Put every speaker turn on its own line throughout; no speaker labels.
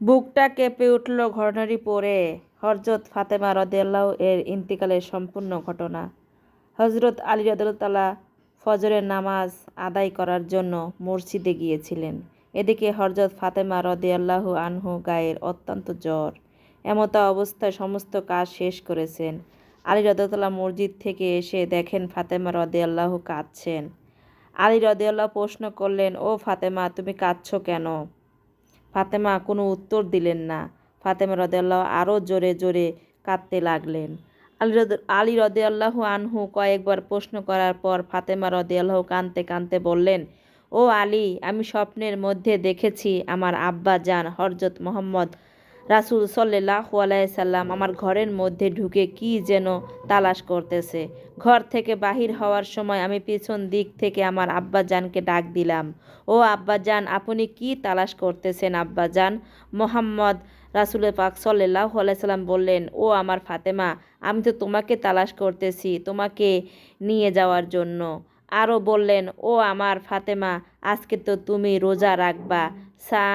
বুকটা কেঁপে উঠল ঘটনাটি পড়ে। হজরত ফাতেমা রদিয়াল্লাহ এর ইন্তিকালের সম্পূর্ণ ঘটনা। হজরত আলী রদুল্লাহ ফজরের নামাজ আদায় করার জন্য মসজিদে গিয়েছিলেন। এদিকে হরজত ফাতেমা রদিয়াল্লাহ আনহু গায়ের অত্যন্ত জ্বর। এমতা অবস্থায় সমস্ত কাজ শেষ করেছেন। আলী রদুল্লাহ মসজিদ থেকে এসে দেখেন ফাতেমা রদিয়াল্লাহ কাঁদছেন। আলী রদিয়াল্লাহ প্রশ্ন করলেন, ও ফাতেমা, তুমি কাঁদছ কেন? ফাতেমা কোনো উত্তর দিলেন না। ফাতেমা রদেল্লাহ আরও জোরে জোরে কাঁদতে লাগলেন। আলী রদ, আলী আনহু কয়েকবার প্রশ্ন করার পর ফাতেমা রদে আল্লাহ কাঁদতে কাঁদতে বললেন, ও আলী, আমি স্বপ্নের মধ্যে দেখেছি আমার আব্বা জান হরজত মোহাম্মদ রাসুল সাল্লাহ সাল্লাম আমার ঘরের মধ্যে ঢুকে কি যেন তালাশ করতেছে। ঘর থেকে বাহির হওয়ার সময় আমি পিছন দিক থেকে আমার আব্বাজানকে ডাক দিলাম। ও আব্বাজান, আপনি কি তালাশ করতেছেন আব্বাজান? মোহাম্মদ রাসুল পাক সাল্লাহ সাল্লাম বললেন, ও আমার ফাতেমা, আমি তো তোমাকে তালাশ করতেছি, তোমাকে নিয়ে যাওয়ার জন্য। আরও বললেন, ও আমার ফাতেমা, আজকে তো তুমি রোজা রাখবা, সা,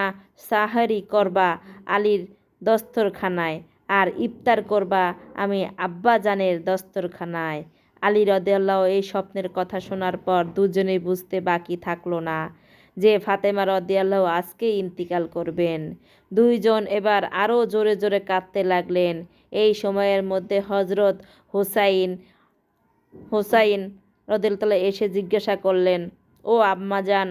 সাহারি করবা, আলীর দস্তরখানায়। আর ইফতার করবা আমি আব্বাজানের দস্তরখানায়। আলী রদেল্লাহ এই স্বপ্নের কথা শোনার পর দুজনেই বুঝতে বাকি থাকল না যে ফাতেমা রদিয়াল্লাহ আজকে ইন্তিকাল করবেন। দুইজন এবার আরও জোরে জোরে কাঁদতে লাগলেন। এই সময়ের মধ্যে হজরত হুসাইন হুসাইন রদিয়াল্লাহ এসে জিজ্ঞাসা করলেন, ও আম্মাজান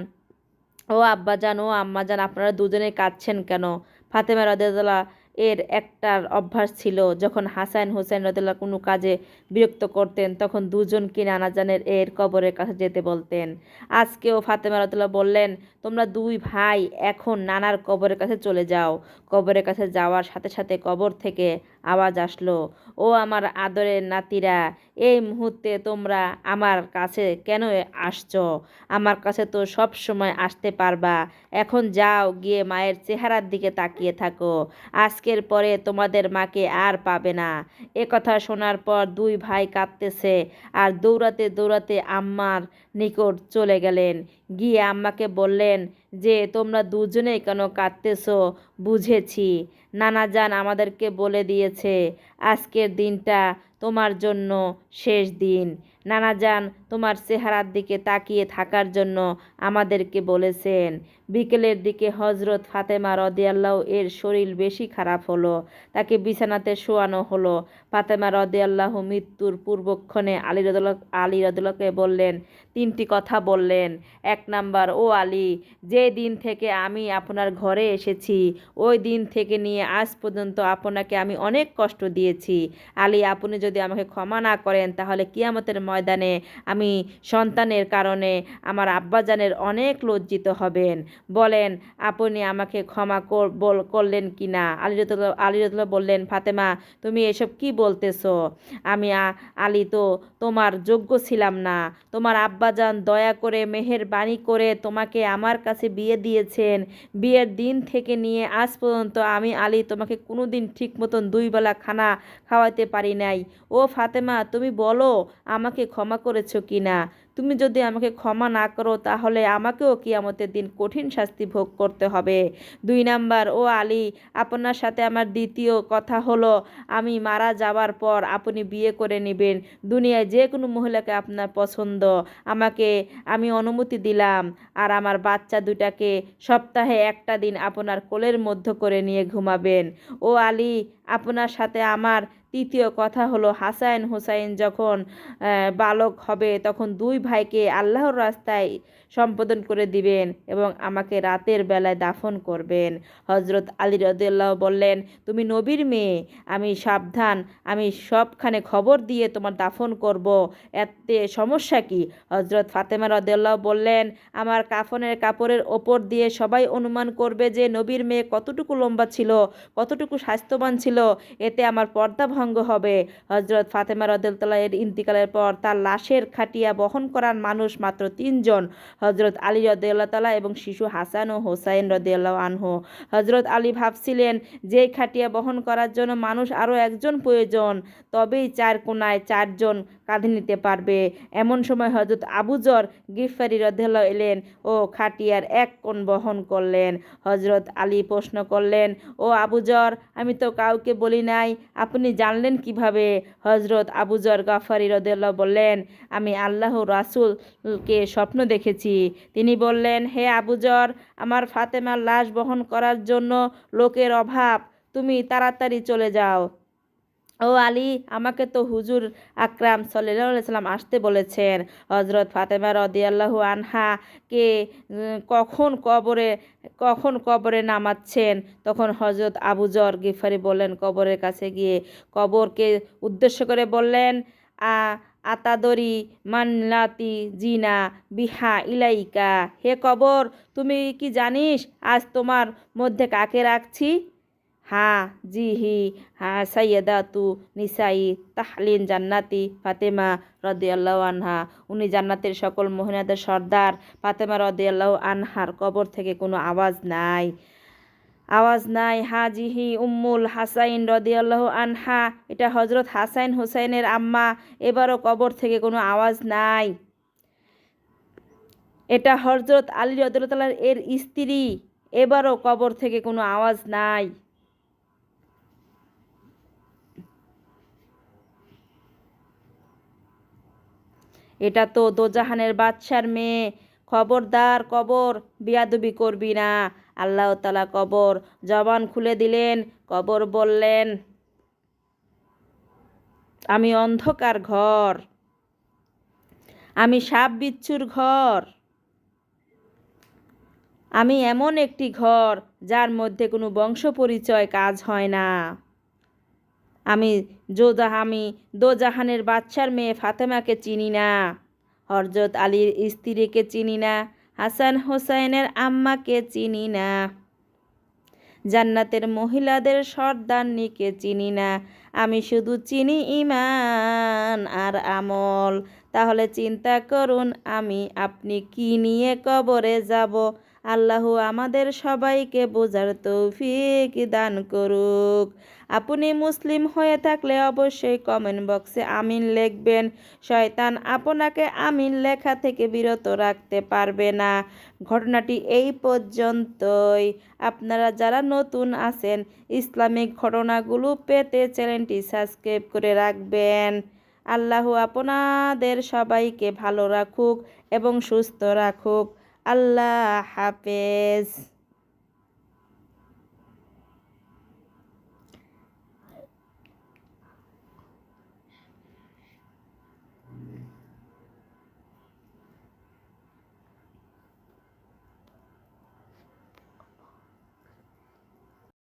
ও আব্বাজান ও আম্মাজান আপনারা দুজনে কাঁদছেন কেন? ফাতেমা রদিয়াল্লাহ এর একটার অভ্যাস ছিল, যখন হাসান হুসেন রদুল্লাহ কোনো কাজে বিরক্ত করতেন, তখন দুজনকে নানাজানের এর কবরের কাছে যেতে বলতেন। আজকেও ফাতেমা রদুল্লাহ বললেন, তোমরা দুই ভাই এখন নানার কবরের কাছে চলে যাও। কবরের কাছে যাওয়ার সাথে সাথে কবর থেকে আওয়াজ আসলো, ও আমার আদরের নাতিরা, এই মুহূর্তে তোমরা আমার কাছে কেন আসছো? আমার কাছে তো সব সময় আসতে পারবা। এখন যাও গিয়ে মায়ের চেহারার দিকে তাকিয়ে থাকো। আজকের পরে তোমাদের মাকে আর পাবে না। এ কথা শোনার পর দুই ভাই কাঁদতেছে আর দৌড়াতে দৌড়াতে আম্মার নিকট চলে গেলেন। গিয়ে আম্মাকে বললেন, যে তোমরা দুজনেই কেন কাঁদতেছ? বুঝেছি। নানা যান আমাদেরকে বলে দিয়েছে, আজকের দিনটা তোমার জন্য শেষ দিন। নানাজান তোমার চেহারার দিকে তাকিয়ে থাকার জন্য আমাদেরকে বলেছেন, বিকেলের দিকে হজরত ফাতেমা রদিয়াল্লাহ এর শরীর বেশি খারাপ হলো, তাকে বিছানাতে শোয়ানো হলো। ফাতেমা রদিয়াল্লাহ মৃত্যুর পূর্বক্ষণে আলী রদুল্লাহ আলী রদুল্লাহকে বললেন, তিনটি কথা বললেন। এক নাম্বার, ও আলী, যে দিন থেকে আমি আপনার ঘরে এসেছি, ওই দিন থেকে নিয়ে আজ পর্যন্ত আপনাকে আমি অনেক কষ্ট দিয়েছি। আলী, আপনি যদি আমাকে ক্ষমা না করেন, তাহলে কিয়ামতের ময়দানে আমি সন্তানের কারণে আমার আব্বাজানের অনেক লজ্জিত হবেন। বলেন, আপনি আমাকে ক্ষমা করলেন কি না? আলিরতুল্লাহ আলিরতুল্লাহ বললেন, ফাতেমা, তুমি এসব কি বলতেছো? আমি আলী তো তোমার যোগ্য ছিলাম না। তোমার আব্বাজান দয়া করে মেহের বাণী করে তোমাকে আমার কাছে বিয়ে দিয়েছেন। বিয়ের দিন থেকে নিয়ে আজ পর্যন্ত আমি আলী তোমাকে কোনো দিন ঠিক মতন দুইবেলা খানা খাওয়াতে পারি নাই। ও ফাতেমা, তুমি বলো আমাকে ক্ষমা করেছ কি না তুমি যদি আমাকে ক্ষমা না করো, তাহলে আমাকেও কিয়ামতের দিন কঠিন শাস্তি ভোগ করতে হবে। দুই নাম্বার, ও আলী, আপনার সাথে আমার দ্বিতীয় কথা হলো, আমি মারা যাওয়ার পর আপনি বিয়ে করে নেবেন। দুনিয়ায় যে কোনো মহিলাকে আপনার পছন্দ। আমাকে, আমি অনুমতি দিলাম। আর আমার বাচ্চা দুটাকে সপ্তাহে একটা দিন আপনার কোলের মধ্য করে নিয়ে ঘুমাবেন। ও আলী, আপনার সাথে আমার তৃতীয় কথা হলো হাসান হুসাইন যখন বালক হবে তখন দুই ভাইকে আল্লাহর রাস্তায় সম্বোধন করে দিবেন এবং আমাকে রাতের বেলায় দাফন করবেন। হজরত আলী রদুল্লাহ বললেন, তুমি নবীর মেয়ে, আমি সাবধান, আমি সবখানে খবর দিয়ে তোমার দাফন করব। এতে সমস্যা কি? হজরত ফাতেমা রদুল্লাহ বললেন, আমার কাফনের কাপড়ের ওপর দিয়ে সবাই অনুমান করবে যে নবীর মেয়ে কতটুকু লম্বা ছিল, কতটুকু স্বাস্থ্যবান ছিল। এতে আমার পর্দা ভঙ্গ হবে। হজরত ফাতেমা রদুল্লাহ এর ইন্তিকালের পর তার লাশের খাটিয়া বহন করার মানুষ মাত্র তিনজন হজরত আলী রদুল্লাহ এবং শিশু হাসান ও হোসাইন রদিয়াল্লাহ আনহু। হজরত আলী ভাবছিলেন, যে খাটিয়া বহন করার জন্য মানুষ আরও একজন প্রয়োজন, তবেই চার কোনায় চারজন কাঁধে নিতে পারবে। এমন সময় হজরত আবুজর গিফারি রদেল্লাহ এলেন ও খাটিয়ার এক কোণ বহন করলেন। হজরত আলী প্রশ্ন করলেন, ও আবুজর আমি তো কাউকে বলি নাই, আপনি জানলেন কীভাবে হজরত আবুজর গাফারি রদেল্লা বললেন, আমি আল্লাহ রাসুলকে স্বপ্ন দেখেছি। তিনি বললেন, হে আবুজর আমার ফাতেমার লাশ বহন করার জন্য লোকের অভাব। তুমি তাড়াতাড়ি চলে যাও। ও আলী, আমাকে তো হুজুর আকরাম সাল্লাম আসতে বলেছেন। হজরত ফাতেমা রদিয়াল্লাহু আনহা কে কখন কবরে কখন কবরে নামাচ্ছেন? তখন হজরত আবুজর গিফারি বললেন, কবরের কাছে গিয়ে কবরকে উদ্দেশ্য করে বললেন, আ, আতাদরি মানলাতি জিনা বিহা ইলাইকা। হে কবর, তুমি কি জানিস আজ তোমার মধ্যে কাকে রাখছি? হা জি হি হা সাইয়েদা তু নিসাই তাহলিন জান্নাতি ফাতেমা রদিয়াল্লাহ আনহা। উনি জান্নাতের সকল মহিলাদের সর্দার ফাতেমা রদিয়াল্লাহ আনহার কবর থেকে কোনো আওয়াজ নাই। আওয়াজ নাই, হাজিহি উম্মুল হাসাইন রদিয়াল্লাহ আনহা। এটা হজরত হাসাইন হুসাইনের আম্মা, এবারও কবর থেকে কোনো আওয়াজ নাই। এটা হজরত আলী রদুল্লাহ এর স্ত্রী, এবারও কবর থেকে কোনো আওয়াজ নাই। এটা তো দোজাহানের বাদশার মেয়ে। খবরদার কবর, বিয়াদুবি করবি না। আল্লাহ তালা কবর, জবান খুলে দিলেন, কবর বললেন, আমি অন্ধকার ঘর। আমি সাপ বিচ্ছুর ঘর। আমি এমন একটি ঘর যার মধ্যে কোনো বংশ পরিচয় কাজ হয় না। আমি জোজাহ আমি দোজাহানের বাচ্চার মেয়ে ফাতেমাকে চিনি না। হরজত আলীর স্ত্রীকে চিনি না, হাসান হোসাইনের আম্মাকে চিনি না। জান্নাতের মহিলাদের সর্দারনিকে চিনি না। আমি শুধু চিনি ইমান আর আমল। তাহলে চিন্তা করুন, আমি আপনি কি নিয়ে কবরে যাব? আল্লাহ আমাদের সবাইকে বোঝার তৌফিক দান করুক। আপনি মুসলিম হয়ে থাকলে অবশ্যই কমেন্ট বক্সে আমিন লিখবেন। শয়তান আপনাকে আমিন লেখা থেকে বিরত রাখতে পারবে না। ঘটনাটি এই পর্যন্তই। আপনারা যারা নতুন আছেন, ইসলামিক ঘটনাগুলো পেতে চ্যানেলটি সাবস্ক্রাইব করে রাখবেন। আল্লাহ আপনাদের সবাইকে ভালো রাখুক এবং সুস্থ রাখুক। আল্লাহ হাফেজ।